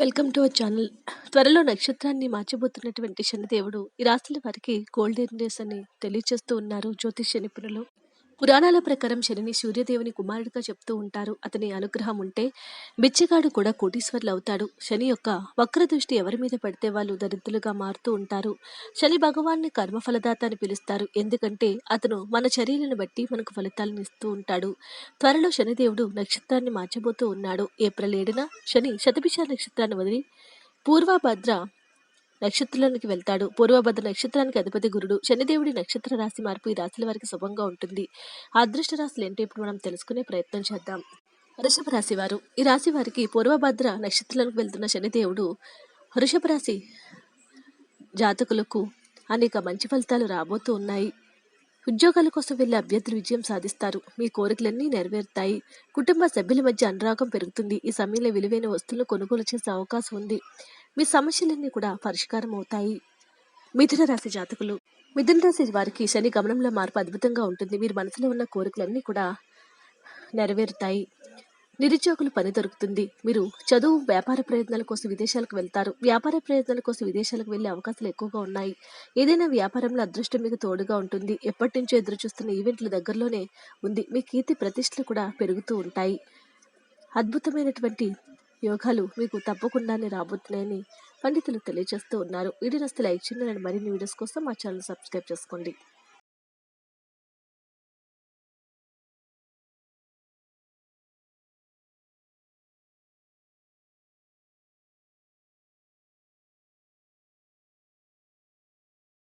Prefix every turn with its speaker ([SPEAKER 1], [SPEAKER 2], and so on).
[SPEAKER 1] Welcome to our channel త్వరలో నక్షత్రాన్ని మార్చబోతున్నటువంటి శనిదేవుడు ఈ రాశుల వారికి గోల్డెన్ డేస్ అని తెలియచేస్తూ ఉన్నారు జ్యోతిష్య నిపుణులు. పురాణాల ప్రకారం శనిని సూర్యదేవుని కుమారుడిగా చెప్తూ ఉంటారు. అతని అనుగ్రహం ఉంటే బిచ్చగాడు కూడా కోటీశ్వర్లు అవుతాడు. శని యొక్క వక్ర దృష్టి ఎవరి మీద పడితే వాళ్ళు దరిద్రులుగా మారుతూ ఉంటారు. శని భగవాన్ని కర్మఫలదాత అని పిలుస్తారు. ఎందుకంటే అతను మన చర్యలను బట్టి మనకు ఫలితాలను ఇస్తూ ఉంటాడు. త్వరలో శనిదేవుడు నక్షత్రాన్ని మార్చబోతూ ఉన్నాడు. ఏప్రిల్ ఏడున శని శతభిష నక్షత్రాన్ని వదిలి పూర్వభద్ర నక్షత్రానికి వెళ్తాడు. పూర్వభద్ర నక్షత్రానికి అధిపతి గురుడు. శనిదేవుడి నక్షత్ర రాశి మార్పు ఈ రాశుల వారికి శుభంగా ఉంటుంది. అదృష్ట రాశులు ఏంటో ఇప్పుడు మనం తెలుసుకునే ప్రయత్నం చేద్దాం. వృషభ రాశి వారు. ఈ రాశి వారికి పూర్వభద్ర నక్షత్రాలకు వెళ్తున్న శనిదేవుడు వృషభ రాశి జాతకులకు అనేక మంచి ఫలితాలు రాబోతూ ఉన్నాయి. ఉద్యోగాల కోసం వెళ్ళే అభ్యర్థులు విజయం సాధిస్తారు. మీ కోరికలన్నీ నెరవేరుతాయి. కుటుంబ సభ్యుల మధ్య అనురాగం పెరుగుతుంది. ఈ సమయంలో విలువైన వస్తువులు కొనుగోలు చేసే అవకాశం ఉంది. మీ సమస్యలన్నీ కూడా పరిష్కారం అవుతాయి మిథున రాశి జాతకులు. మిథున రాశి వారికి శని గమనంలో మార్పు అద్భుతంగా ఉంటుంది. మీరు మనసులో ఉన్న కోరికలన్నీ కూడా నెరవేరుతాయి. నిరుద్యోగులు పని దొరుకుతుంది. మీరు చదువు వ్యాపార ప్రయత్నాల కోసం విదేశాలకు వెళ్తారు. వ్యాపార ప్రయత్నాల కోసం విదేశాలకు వెళ్ళే అవకాశాలు ఎక్కువగా ఉన్నాయి. ఏదైనా వ్యాపారంలో అదృష్టం మీకు తోడుగా ఉంటుంది. ఎప్పటి నుంచో ఎదురు చూస్తున్న ఈవెంట్లు దగ్గరలోనే ఉంది. మీ కీర్తి ప్రతిష్టలు కూడా పెరుగుతూ ఉంటాయి. అద్భుతమైనటువంటి యోగాలు మీకు తప్పకుండానే రాబోతున్నాయని పండితులు తెలియజేస్తూ ఉన్నారు. వీడియో నస్తే లైక్ చేయండి. మరిన్ని వీడియోస్ కోసం మా ఛానల్ సబ్స్క్రైబ్ చేసుకోండి.